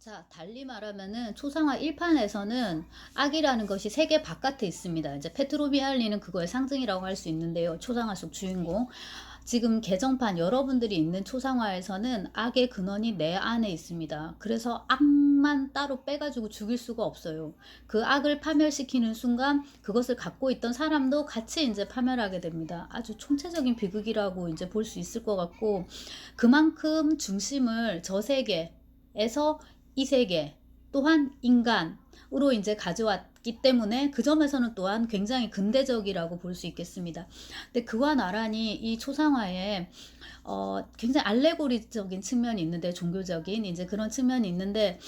자, 달리 말하면은 초상화 1판에서는 악이라는 것이 세계 바깥에 있습니다. 이제 페트로비알리는 그거의 상징이라고 할 수 있는데요. 초상화 속 주인공. 지금 개정판 여러분들이 있는 초상화에서는 악의 근원이 내 안에 있습니다. 그래서 악만 따로 빼가지고 죽일 수가 없어요. 그 악을 파멸시키는 순간 그것을 갖고 있던 사람도 같이 이제 파멸하게 됩니다. 아주 총체적인 비극이라고 이제 볼 수 있을 것 같고 그만큼 중심을 저 세계 에서 이 세계 또한 인간으로 이제 가져왔기 때문에 그 점에서는 또한 굉장히 근대적이라고 볼 수 있겠습니다. 근데 그와 나란히 이 초상화에 어, 굉장히 알레고리적인 측면이 있는데 종교적인 이제 그런 측면이 있는데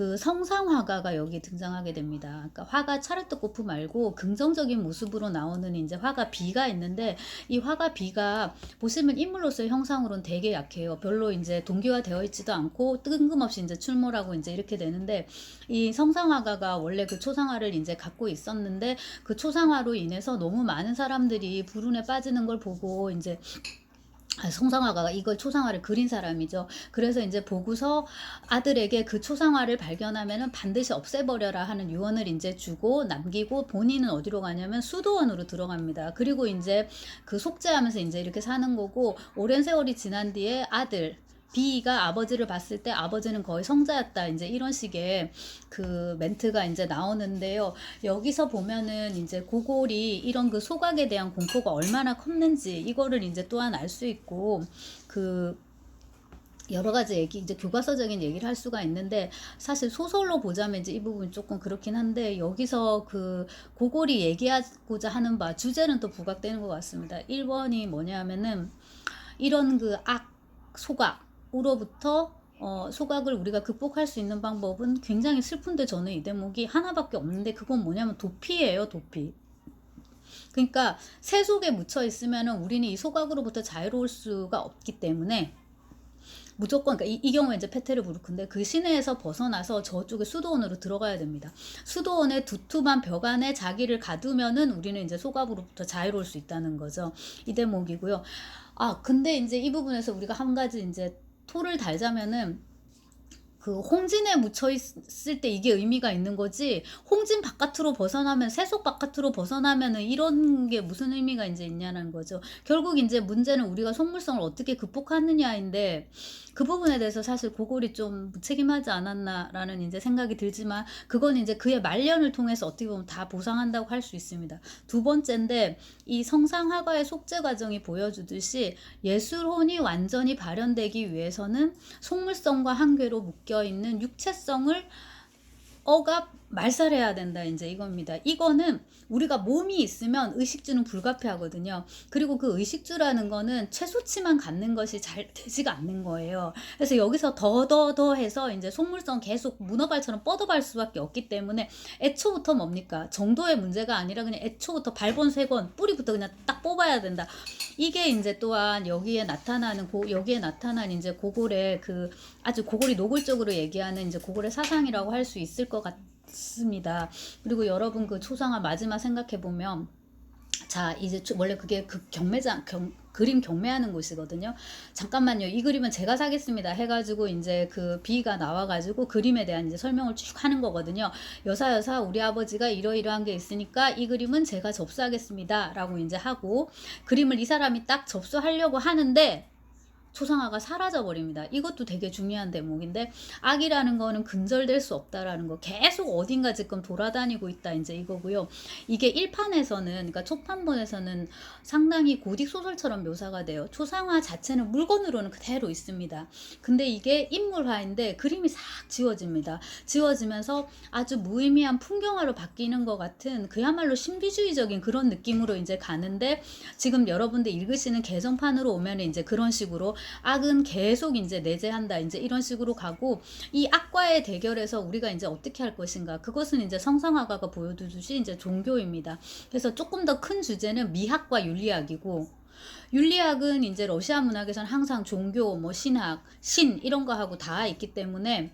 그 성상화가가 여기 등장하게 됩니다. 그러니까 화가 차르트 코프 말고 긍정적인 모습으로 나오는 이제 화가 비가 있는데 이 화가 비가 보시면 인물로서의 형상으로는 되게 약해요. 별로 이제 동기화 되어 있지도 않고 뜬금없이 이제 출몰하고 이제 이렇게 되는데 이 성상화가가 원래 그 초상화를 이제 갖고 있었는데 그 초상화로 인해서 너무 많은 사람들이 불운에 빠지는 걸 보고 이제 아, 성상화가가 이걸 초상화를 그린 사람이죠. 그래서 이제 보고서 아들에게 그 초상화를 발견하면은 반드시 없애버려라 하는 유언을 이제 주고 남기고 본인은 어디로 가냐면 수도원으로 들어갑니다. 그리고 이제 그 속죄하면서 이제 이렇게 사는 거고 오랜 세월이 지난 뒤에 아들 비가 아버지를 봤을 때 아버지는 거의 성자였다. 이제 이런 식의 그 멘트가 이제 나오는데요. 여기서 보면은 이제 고골이 이런 그 소각에 대한 공포가 얼마나 컸는지 이거를 이제 또한 알 수 있고 그 여러 가지 얘기 이제 교과서적인 얘기를 할 수가 있는데 사실 소설로 보자면 이제 이 부분 조금 그렇긴 한데 여기서 그 고골이 얘기하고자 하는 바 주제는 또 부각되는 것 같습니다. 1번이 뭐냐면은 이런 그 악 소각 으로부터 어, 소각을 우리가 극복할 수 있는 방법은 굉장히 슬픈데 저는 이 대목이 하나밖에 없는데 그건 뭐냐면 도피예요, 도피. 그러니까 새 속에 묻혀 있으면은 우리는 이 소각으로부터 자유로울 수가 없기 때문에 무조건 그러니까 이, 이 경우에 이제 페테르 부르크인데 그 시내에서 벗어나서 저쪽에 수도원으로 들어가야 됩니다. 수도원의 두툼한 벽 안에 자기를 가두면은 우리는 이제 소각으로부터 자유로울 수 있다는 거죠. 이 대목이고요. 아 근데 이제 이 부분에서 우리가 한 가지 이제 토를 달자면은 그 홍진에 묻혀 있을 때 이게 의미가 있는 거지 홍진 바깥으로 벗어나면 세속 바깥으로 벗어나면은 이런 게 무슨 의미가 이제 있냐는 거죠. 결국 이제 문제는 우리가 속물성을 어떻게 극복하느냐인데 그 부분에 대해서 사실 고골이 좀 무책임하지 않았나라는 이제 생각이 들지만 그건 이제 그의 말년을 통해서 어떻게 보면 다 보상한다고 할 수 있습니다. 두 번째인데 이 성상화가의 속죄 과정이 보여주듯이 예술혼이 완전히 발현되기 위해서는 속물성과 한계로 묶여 있는 육체성을 억압 말살해야 된다 이제 이겁니다. 이거는 우리가 몸이 있으면 의식주는 불가피하거든요. 그리고 그 의식주라는 거는 최소치만 갖는 것이 잘 되지가 않는 거예요. 그래서 여기서 더 더 더 해서 이제 속물성 계속 문어발처럼 뻗어갈 수밖에 없기 때문에 애초부터 뭡니까 정도의 문제가 아니라 그냥 애초부터 발본색원 뿌리부터 그냥 딱 뽑아야 된다. 이게 이제 또한 여기에 나타나는 고, 여기에 나타난 이제 고골의 그 아주 고골이 노골적으로 얘기하는 이제 고골의 사상이라고 할 수 있을 것 같 습니다. 그리고 여러분 그 초상화 마지막 생각해 보면 자 이제 초- 원래 그게 그 경매장 경, 그림 경매하는 곳이거든요. 잠깐만요. 이 그림은 제가 사겠습니다. 해가지고 이제 그 비가 나와가지고 그림에 대한 이제 설명을 쭉 하는 거거든요. 여사 여사 우리 아버지가 이러이러한 게 있으니까 이 그림은 제가 접수하겠습니다.라고 이제 하고 그림을 이 사람이 딱 접수하려고 하는데 초상화가 사라져 버립니다. 이것도 되게 중요한 대목인데 악이라는 거는 근절될 수 없다라는 거 계속 어딘가 지금 돌아다니고 있다 이제 이거고요. 이게 1판에서는 그러니까 초판본에서는 상당히 고딕 소설처럼 묘사가 돼요. 초상화 자체는 물건으로는 그대로 있습니다. 근데 이게 인물화인데 그림이 싹 지워집니다. 지워지면서 아주 무의미한 풍경화로 바뀌는 것 같은 그야말로 신비주의적인 그런 느낌으로 이제 가는데 지금 여러분들 읽으시는 개정판으로 오면 이제 그런 식으로 악은 계속 이제 내재한다 이제 이런 식으로 가고 이 악과의 대결에서 우리가 이제 어떻게 할 것인가 그것은 이제 성상화가가 보여주듯이 이제 종교입니다. 그래서 조금 더 큰 주제는 미학과 윤리학이고 윤리학은 이제 러시아 문학에서는 항상 종교, 뭐 신학, 신 이런 거 하고 다 있기 때문에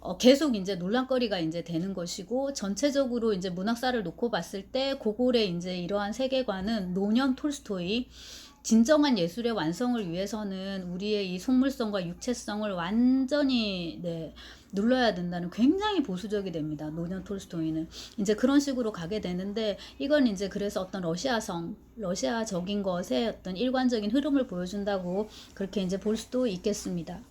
어, 계속 이제 논란거리가 이제 되는 것이고 전체적으로 이제 문학사를 놓고 봤을 때 고골의 이제 이러한 세계관은 노년 톨스토이 진정한 예술의 완성을 위해서는 우리의 이 속물성과 육체성을 완전히 네, 눌러야 된다는 굉장히 보수적이 됩니다. 노년 톨스토이는 이제 그런 식으로 가게 되는데 이건 이제 그래서 어떤 러시아성, 러시아적인 것의 어떤 일관적인 흐름을 보여준다고 그렇게 이제 볼 수도 있겠습니다.